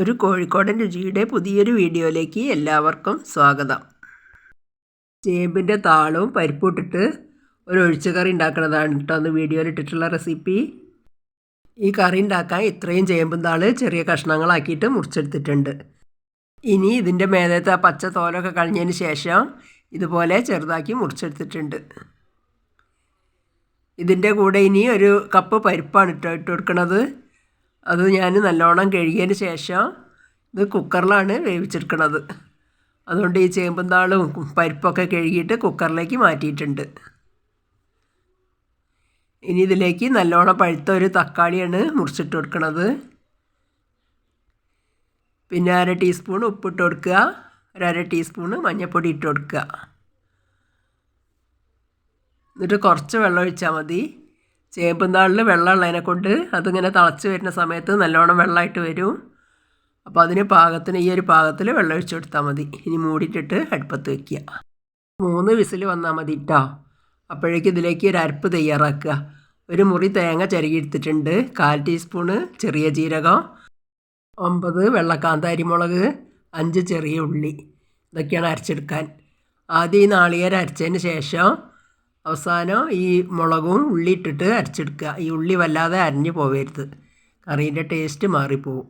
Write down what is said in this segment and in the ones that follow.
ഒരു കോഴിക്കോടൻ രുചിയുടെ പുതിയൊരു വീഡിയോയിലേക്ക് എല്ലാവർക്കും സ്വാഗതം. ചേമ്പിന്റെ താളവും പരിപ്പൂട്ടിട്ട് ഒരു ഒഴിച്ച കറി ഉണ്ടാക്കുന്നതാണ് കേട്ടോ അന്ന് വീഡിയോയിൽ ഇട്ടിട്ടുള്ള റെസിപ്പി. ഈ കറി ഉണ്ടാക്കാൻ ഇത്രയും ചേമ്പും താൾ ചെറിയ കഷ്ണങ്ങളാക്കിയിട്ട് മുറിച്ചെടുത്തിട്ടുണ്ട്. ഇനി ഇതിന്റെ മേലത്തെ പച്ച തോലൊക്കെ കളഞ്ഞതിന് ശേഷം ഇതുപോലെ ചെറുതാക്കി മുറിച്ചെടുത്തിട്ടുണ്ട്. ഇതിന്റെ കൂടെ ഇനി ഒരു കപ്പ് പരിപ്പാണ് ഇട്ടോ ഇട്ട് കൊടുക്കുന്നത് അത് ഞാൻ നല്ലോണം കഴുകിയതിന് ശേഷം ഇത് കുക്കറിലാണ് വേവിച്ചെടുക്കുന്നത് അതുകൊണ്ട് ഈ ചേമ്പും താളും പരിപ്പൊക്കെ കഴുകിയിട്ട് കുക്കറിലേക്ക് മാറ്റിയിട്ടുണ്ട്. ഇനി ഇതിലേക്ക് നല്ലോണം പഴുത്ത ഒരു തക്കാളിയാണ് മുറിച്ചിട്ട് കൊടുക്കുന്നത് പിന്നെ അര ടീസ്പൂൺ ഉപ്പിട്ട് കൊടുക്കുക. ഒരു അര ടീസ്പൂണ് മഞ്ഞൾപ്പൊടി ഇട്ട് കൊടുക്കുക. എന്നിട്ട് കുറച്ച് വെള്ളം ഒഴിച്ചാൽ മതി. ചേമ്പും താളിൽ വെള്ളമുള്ളതിനെ കൊണ്ട് അതിങ്ങനെ തിളച്ച് വരുന്ന സമയത്ത് നല്ലോണം വെള്ളമായിട്ട് വരും. അപ്പോൾ അതിന് പാകത്തിന് ഈ ഒരു പാകത്തിൽ വെള്ളം ഒഴിച്ചു കൊടുത്താൽ മതി. ഇനി മൂടിയിട്ടിട്ട് അടുപ്പത്ത് വയ്ക്കുക മൂന്ന് വിസിൽ വന്നാൽ മതി കേട്ടോ അപ്പോഴേക്ക് ഇതിലേക്ക് ഒരു അരപ്പ് തയ്യാറാക്കുക. ഒരു മുറി തേങ്ങ ചിരകിയെടുത്തിട്ടുണ്ട് കാൽ ടീസ്പൂണ് ചെറിയ ജീരകം ഒമ്പത് വെള്ളക്കാന്താരി മുളക് അഞ്ച് ചെറിയ ഉള്ളി. ഇതൊക്കെയാണ് അരച്ചെടുക്കാൻ. ആദ്യം ഈ നാളികേരം അരച്ചതിന് ശേഷം അവസാനം ഈ മുളകും ഉള്ളി ഇട്ടിട്ട് അരച്ചെടുക്കുക. ഈ ഉള്ളി വല്ലാതെ അരിഞ്ഞ് പോവരുത്. കറീന്റെ ടേസ്റ്റ് മാറിപ്പോവും.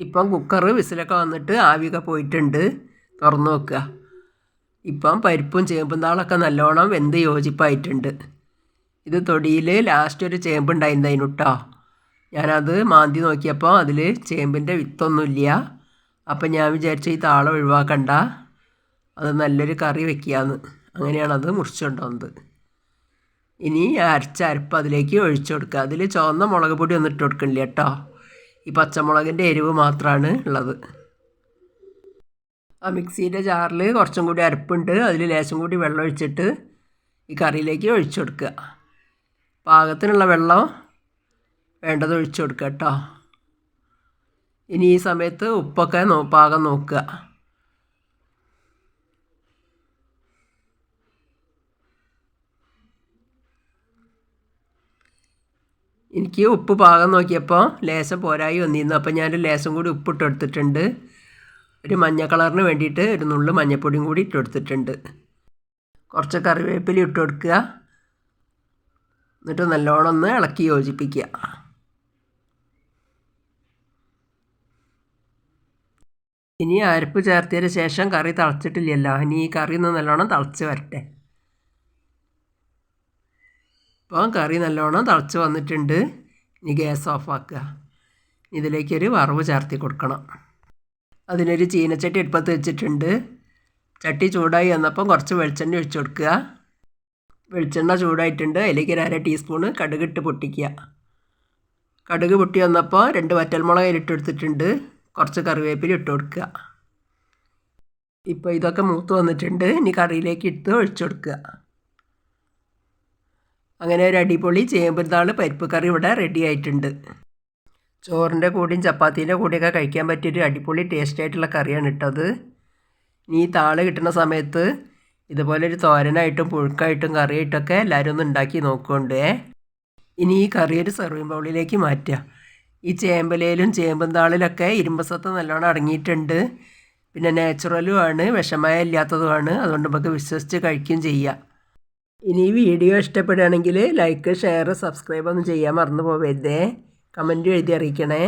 ഇപ്പം കുക്കർ വിസിലൊക്കെ വന്നിട്ട് ആവിയൊക്കെ പോയിട്ടുണ്ട്. തുറന്നു നോക്കുക. ഇപ്പം പരിപ്പും ചേമ്പും താളൊക്കെ നല്ലോണം വെന്ത് യോജിപ്പായിട്ടുണ്ട്. ഇത് തൊടിയിൽ ലാസ്റ്റ് ഒരു ചേമ്പുണ്ടായിരുന്നു കേട്ടോ ഞാനത് മാന്തി നോക്കിയപ്പോൾ അതിൽ ചേമ്പിന്റെ വിത്തൊന്നുമില്ല അപ്പം ഞാൻ വിചാരിച്ച ഈ താളം ഒഴിവാക്കണ്ട. അത് നല്ലൊരു കറി വെക്കുകയെന്ന് അങ്ങനെയാണ് അത് മുറിച്ചുകൊണ്ടുവന്നത്. ഇനി അരച്ച അരപ്പ് അതിലേക്ക് ഒഴിച്ചു കൊടുക്കുക. അതിൽ ചുവന്ന മുളക് പൊടി ഒന്നും ഇട്ട് കൊടുക്കണില്ല കേട്ടോ. ഈ പച്ചമുളകിന്റെ എരിവ് മാത്രമാണ് ഉള്ളത്. ആ മിക്സിയുടെ ജാറിൽ കുറച്ചും കൂടി അരപ്പുണ്ട്. അതിൽ ലേശം കൂടി വെള്ളം ഒഴിച്ചിട്ട് ഈ കറിയിലേക്ക് ഒഴിച്ചു കൊടുക്കുക. പാകത്തിനുള്ള വെള്ളം വേണ്ടത് ഒഴിച്ചു കൊടുക്കുക കേട്ടോ. ഇനി ഈ സമയത്ത് ഉപ്പൊക്കെ നോ പാകം നോക്കുക. എനിക്ക് ഉപ്പ് പാകം നോക്കിയപ്പോൾ ലേശം പോരായി വന്നിരുന്നു അപ്പോൾ ഞാൻ ലേശം കൂടി ഉപ്പ് ഇട്ടെടുത്തിട്ടുണ്ട്. ഒരു മഞ്ഞ കളറിന് വേണ്ടിയിട്ട് ഒരു നുള്ളു മഞ്ഞപ്പൊടിയും കൂടി ഇട്ടെടുത്തിട്ടുണ്ട്. കുറച്ച് കറിവേപ്പില ഇട്ട് കൊടുക്കുക എന്നിട്ട് നല്ലോണം ഒന്ന് ഇളക്കി യോജിപ്പിക്കുക. ഇനി അരപ്പ് ചേർത്തതിന് ശേഷം കറി തിളച്ചിട്ടില്ലല്ലോ. ഇനി ഈ കറി ഒന്ന് നല്ലോണം തിളച്ച് വരട്ടെ. ഇപ്പോൾ കറി നല്ലോണം തിളച്ച് വന്നിട്ടുണ്ട്. ഇനി ഗ്യാസ് ഓഫാക്കുക ഇതിലേക്കൊരു വറവ് ചേർത്തി കൊടുക്കണം. അതിനൊരു ചീനച്ചട്ടി എടുപ്പത്ത് വെച്ചിട്ടുണ്ട്. ചട്ടി ചൂടായി വന്നപ്പം കുറച്ച് വെളിച്ചെണ്ണ ഒഴിച്ചു കൊടുക്കുക. വെളിച്ചെണ്ണ ചൂടായിട്ടുണ്ട്. അതിലേക്ക് ഒരു അര ടീസ്പൂണ് കടുകിട്ട് പൊട്ടിക്കുക. കടുക് പൊട്ടി വന്നപ്പോൾ രണ്ട് വറ്റൽമുളക് ഇട്ടെടുത്തിട്ടുണ്ട് കുറച്ച് കറിവേപ്പില ഇട്ട് കൊടുക്കുക. ഇപ്പോൾ ഇതൊക്കെ മൂത്ത് വന്നിട്ടുണ്ട്. ഇനി കറിയിലേക്ക് ഇട്ട് ഒഴിച്ചു കൊടുക്കുക. അങ്ങനെ ഒരു അടിപൊളി ചേമ്പുതാൾ പരിപ്പ് കറി ഇവിടെ റെഡി ആയിട്ടുണ്ട്. ചോറിന്റെ കൂടെയും ചപ്പാത്തീന്റെ കൂടെയൊക്കെ കഴിക്കാൻ പറ്റിയൊരു അടിപൊളി ടേസ്റ്റ് ആയിട്ടുള്ള കറിയാണ് ഇട്ടത് ഇനി താൾ കിട്ടുന്ന സമയത്ത് ഇതുപോലെ ഒരു തോരനായിട്ടും പുഴുക്കായിട്ടും കറിയായിട്ടൊക്കെ എല്ലാവരും ഒന്ന് ഉണ്ടാക്കി നോക്കുന്നുണ്ട്. ഇനി ഈ കറി ഒരു സെർവിങ് ബൗളിലേക്ക് മാറ്റുക ഈ ചേമ്പലയിലും ചേമ്പും താളിലൊക്കെ ഇരുമ്പസത്ത് നല്ലോണം അടങ്ങിയിട്ടുണ്ട്. പിന്നെ നാച്ചുറലും ആണ് വിഷമയ ഇല്ലാത്തതുമാണ് അതുകൊണ്ട് നമുക്ക് വിശ്വസിച്ച് കഴിക്കുകയും ചെയ്യാം. ഇനി വീഡിയോ ഇഷ്ടപ്പെടുകയാണെങ്കിൽ ലൈക്ക് ഷെയർ സബ്സ്ക്രൈബ് ഒന്നും ചെയ്യാൻ മറന്നു പോവരുതേ. കമന്റ് എഴുതി അറിയിക്കണേ.